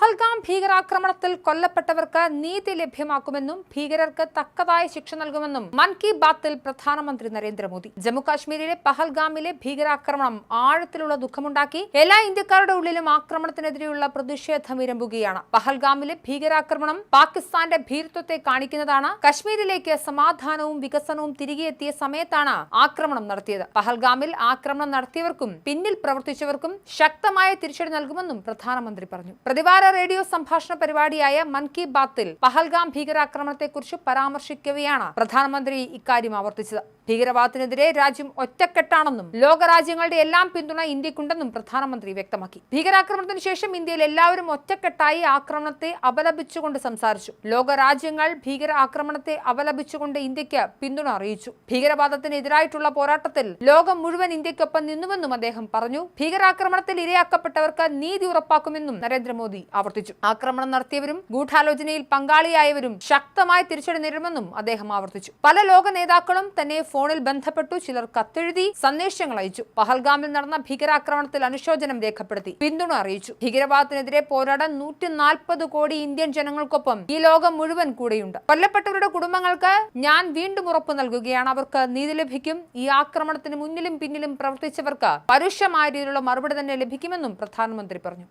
പഹൽഗാം ഭീകരാക്രമണത്തിൽ കൊല്ലപ്പെട്ടവർക്ക് നീതി ലഭ്യമാക്കുമെന്നും ഭീകരർക്ക് തക്കതായ ശിക്ഷ നൽകുമെന്നും മൻ കി ബാത്തിൽ പ്രധാനമന്ത്രി നരേന്ദ്രമോദി. ജമ്മുകാശ്മീരിലെ പഹൽഗാമിലെ ഭീകരാക്രമണം ആഴത്തിലുള്ള ദുഃഖമുണ്ടാക്കി എല്ലാ ഇന്ത്യക്കാരുടെ ഉള്ളിലും ആക്രമണത്തിനെതിരെയുള്ള പ്രതിഷേധം ഇരമ്പുകയാണ് പഹൽഗാമിലെ ഭീകരാക്രമണം പാകിസ്ഥാന്റെ ഭീരുത്വത്തെ കാണിക്കുന്നതാണ്. കശ്മീരിലേക്ക് സമാധാനവും വികസനവും തിരികെ എത്തിയ സമയത്താണ് ആക്രമണം നടത്തിയത്. പഹൽഗാമിൽ ആക്രമണം നടത്തിയവർക്കും പിന്നിൽ പ്രവർത്തിച്ചവർക്കും ശക്തമായ തിരിച്ചടി നൽകുമെന്നും പ്രധാനമന്ത്രി പറഞ്ഞു. പ്രതിവാര റേഡിയോ സംഭാഷണ പരിപാടിയായ മൻ കി ബാത്തിൽ പഹൽഗാം ഭീകരാക്രമണത്തെക്കുറിച്ച് പരാമർശിക്കവെയാണ് പ്രധാനമന്ത്രി ഇക്കാര്യം ആവർത്തിച്ചത്. ഭീകരവാദത്തിനെതിരെ രാജ്യം ഒറ്റക്കെട്ടാണെന്നും ലോകരാജ്യങ്ങളുടെ എല്ലാം പിന്തുണ ഇന്ത്യക്കുണ്ടെന്നും പ്രധാനമന്ത്രി വ്യക്തമാക്കി. ഭീകരാക്രമണത്തിന് ശേഷം ഇന്ത്യയിൽ എല്ലാവരും ഒറ്റക്കെട്ടായി ആക്രമണത്തെ അപലപിച്ചുകൊണ്ട് സംസാരിച്ചു. ലോകരാജ്യങ്ങൾ ഭീകര ആക്രമണത്തെ അപലപിച്ചുകൊണ്ട് ഇന്ത്യയ്ക്ക് പിന്തുണ അറിയിച്ചു. ഭീകരവാദത്തിനെതിരായിട്ടുള്ള പോരാട്ടത്തിൽ ലോകം മുഴുവൻ ഇന്ത്യക്കൊപ്പം നിന്നുവെന്നും അദ്ദേഹം പറഞ്ഞു. ഭീകരാക്രമണത്തിൽ ഇരയാക്കപ്പെട്ടവർക്ക് നീതി ഉറപ്പാക്കുമെന്നും നരേന്ദ്രമോദി ആവർത്തിച്ചു. ആക്രമണം നടത്തിയവരും ഗൂഢാലോചനയിൽ പങ്കാളിയായവരും ശക്തമായ തിരിച്ചടി നേരിടുമെന്നും അദ്ദേഹം ആവർത്തിച്ചു. പല ലോക നേതാക്കളും തന്നെ ഫോണിൽ ബന്ധപ്പെട്ടു. ചിലർ കത്തെഴുതി സന്ദേശങ്ങൾ അയച്ചു. പഹൽഗാമിൽ നടന്ന ഭീകരാക്രമണത്തിൽ അനുശോചനം രേഖപ്പെടുത്തി. പിന്തുണ അറിയിച്ചു. ഭീകരവാദത്തിനെതിരെ പോരാടാൻ നൂറ്റി നാൽപ്പത് കോടി ഇന്ത്യൻ ജനങ്ങൾക്കൊപ്പം ഈ ലോകം മുഴുവൻ കൂടെയുണ്ട്. കൊല്ലപ്പെട്ടവരുടെ കുടുംബങ്ങൾക്ക് ഞാൻ വീണ്ടും ഉറപ്പു നൽകുകയാണ്. അവർക്ക് നീതി ലഭിക്കും. ഈ ആക്രമണത്തിന് മുന്നിലും പിന്നിലും പ്രവർത്തിച്ചവർക്ക് പരുഷമായ രീതിയിലുള്ള മറുപടി തന്നെ ലഭിക്കുമെന്നും പ്രധാനമന്ത്രി പറഞ്ഞു.